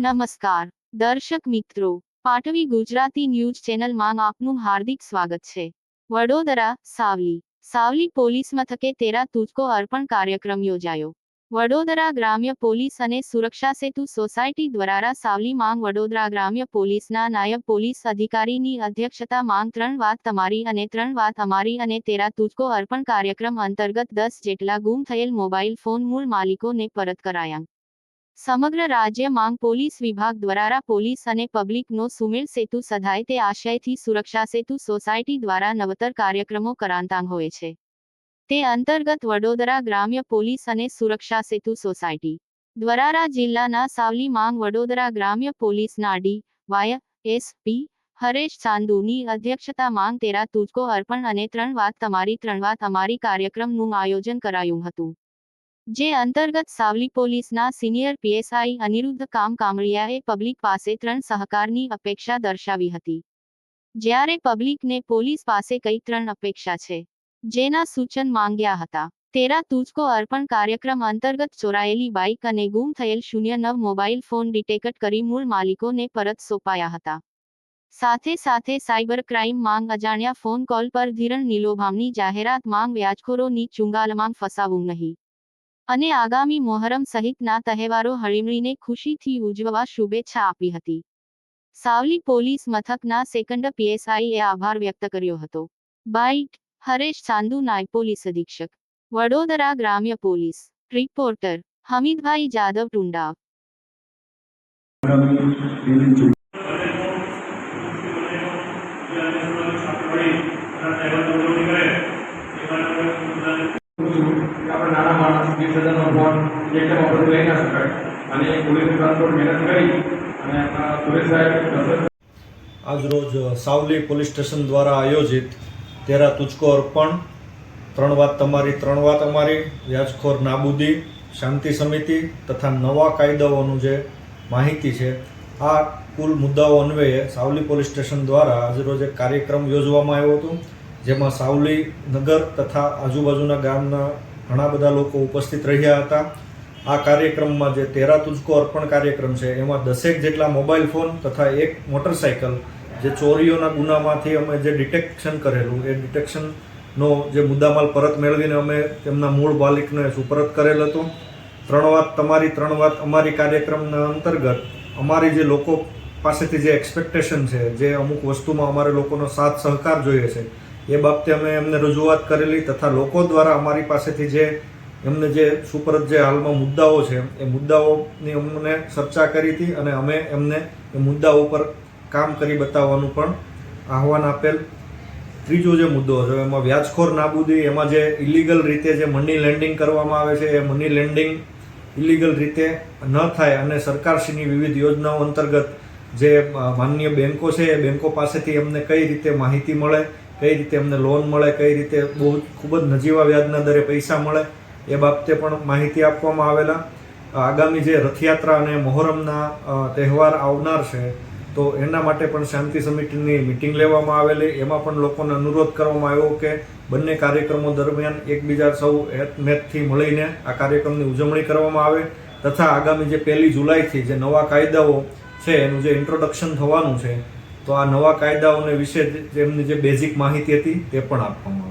નમસ્કાર. દર્શક મિત્રો, પાટવી ગુજરાતી ન્યૂઝ ચેનલમાં આપનું હાર્દિક સ્વાગત છે. વડોદરા, સાવલી. સાવલી પોલીસ મથકે તેરા તુજકો અર્પણ કાર્યક્રમ યોજાયો. વડોદરા ગ્રામ્ય પોલીસ અને સુરક્ષા સેતુ સોસાયટી દ્વારા સાવલી માંગ વડોદરા ગ્રામ્ય પોલીસના નાયબ પોલીસ અધિકારીની અધ્યક્ષતા માંગ ત્રણ વાત તમારી અને ત્રણ વાત અમારી અને તેરા તુજકો અર્પણ કાર્યક્રમ અંતર્ગત દસ જેટલા ગુમ થયેલ મોબાઈલ ફોન મૂળ માલિકોને પરત કરાયા. સમગ્ર રાજ્ય માંગ પોલીસ વિભાગ દ્વારા પોલીસ અને પબ્લિકનો સુમેળ સેતુ સધાય તે આશયથી સુરક્ષા સેતુ સોસાયટી દ્વારા નવતર કાર્યક્રમો કરાંતાંગ હોય છે. તે અંતર્ગત વડોદરા ગ્રામ્ય પોલીસ અને સુરક્ષા સેતુ સોસાયટી દ્વારારા જિલ્લાના સાવલી માંગ વડોદરા ગ્રામ્ય પોલીસના ડી. વાય. એસપી હરેશ ચાંદુની અધ્યક્ષતા માંગ તેરા તુજકો અર્પણ અને ત્રણ વાત તમારી ત્રણ વાત અમારી કાર્યક્રમનું આયોજન કરાયું હતું. જે અંતર્ગત સાવલી પોલીસના સિનિયર પીએસઆઈ અનિરુદ્ધ કામ કામળિયાએ પબ્લિક પાસે ત્રણ સહકારની અપેક્ષા દર્શાવી હતી. જ્યારે પબ્લિકને પોલીસ પાસે કઈ ત્રણ અપેક્ષા છે, જેના સૂચન માંગ્યા હતા. તેરા તુજકો અર્પણ કાર્યક્રમ અંતર્ગત ચોરાયેલી બાઇક અને ગુમ થયેલ શૂન્ય નવ મોબાઈલ ફોન ડિટેક્ટ કરી મૂળ માલિકોને પરત સોંપાયા હતા. સાથે સાથે સાયબર ક્રાઇમ માંગ અજાણ્યા ફોન કોલ પર ધીરણ નીલોભામની જાહેરાત માંગ વ્યાજખોરોની ચુંગાલમાં ફસાવું નહીં. અને આગામી મોહરમ સહિતના તહેવારો હળીમળીને ખુશીથી ઉજવવા શુભેચ્છા આપી હતી. સાવલી પોલીસ મથકના સેકન્ડ પીએસઆઈએ આભાર વ્યક્ત કર્યો હતો. બાઇટ, હરેશ ચાંદુ નાયબ પોલીસ અધિક્ષક. વડોદરા ગ્રામ્ય પોલીસ. રિપોર્ટર, હમીદભાઈ જાદવ ટુંડાવ વીસ હજારનો ફોન એકદમ આપણે લઈ ના શકાય અને પોલીસ ટ્રાન્સપોર્ટ મહેનત કરી અને સુરેશ સાહેબ આજરોજ સાવલી પોલીસ સ્ટેશન દ્વારા આયોજિત તેરા તુચકો અર્પણ. ત્રણ વાત તમારી, ત્રણ વાત અમારી. વ્યાજખોર નાબૂદી, શાંતિ સમિતિ તથા નવા કાયદાઓનું જે માહિતી છે, આ કુલ મુદ્દાઓ અન્વયે સાવલી પોલીસ સ્ટેશન દ્વારા આજરોજ એક કાર્યક્રમ યોજવામાં આવ્યો હતો, જેમાં સાવલી નગર તથા આજુબાજુના ગામના ઘણા બધા લોકો ઉપસ્થિત રહ્યા હતા. આ કાર્યક્રમમાં જે તેરા તુજકો અર્પણ કાર્યક્રમ છે, એમાં દસેક જેટલા મોબાઈલ ફોન તથા એક મોટરસાયકલ જે ચોરીઓના ગુનામાંથી અમે જે ડિટેક્શન કરેલું, એ ડિટેક્શનનો જે મુદ્દામાલ પરત મેળવીને અમે તેમના મૂળ માલિકને સુપરત કરેલ હતો. ત્રણ વાત, તમારી ત્રણ વાત અમારી કાર્યક્રમના અંતર્ગત અમારી જે લોકો પાસેથી જે એક્સપેક્ટેશન છે, જે અમુક વસ્તુમાં અમારે લોકોનો સાથ સહકાર જોઈએ છે એ બાબતે અમે એમને રજૂઆત કરેલી તથા લોકો દ્વારા અમારી પાસેથી જે એમને જે સુપરત જે હાલમાં મુદ્દાઓ છે, એ મુદ્દાઓની અમને ચર્ચા કરી હતી અને અમે એમને એ મુદ્દાઓ ઉપર કામ કરી બતાવવાનું પણ આહવાન આપેલ. ત્રીજો જે મુદ્દો છે એમાં વ્યાજખોર નાબૂદી, એમાં જે ઇલીગલ રીતે જે મની લેન્ડિંગ કરવામાં આવે છે, એ મની લેન્ડિંગ ઇલીગલ રીતે ન થાય અને સરકારશ્રીની વિવિધ યોજનાઓ અંતર્ગત જે માન્ય બેન્કો છે, એ બેન્કો પાસેથી એમને કઈ રીતે માહિતી મળે કઈ રીતે એમને લોન મળે, કઈ રીતે બહુ ખૂબ જ નજીવા વ્યાજના દરે પૈસા મળે, એ બાબતે પણ માહિતી આપવામાં આવેલા. આગામી જે રથયાત્રા અને મોહરમના તહેવાર આવનાર છે, તો એના માટે પણ શાંતિ સમિતિની મિટિંગ લેવામાં આવેલી. એમાં પણ લોકોને અનુરોધ કરવામાં આવ્યો કે બંને કાર્યક્રમો દરમિયાન એકબીજા સૌ હેતમેતથી મળીને આ કાર્યક્રમની ઉજવણી કરવામાં આવે તથા આગામી જે પહેલી જુલાઈથી જે નવા કાયદાઓ છે, એનું જે ઇન્ટ્રોડક્શન થવાનું છે તો આ નવા કાયદાઓને વિશે તેમની જે બેઝિક માહિતી હતી તે પણ આપવામાં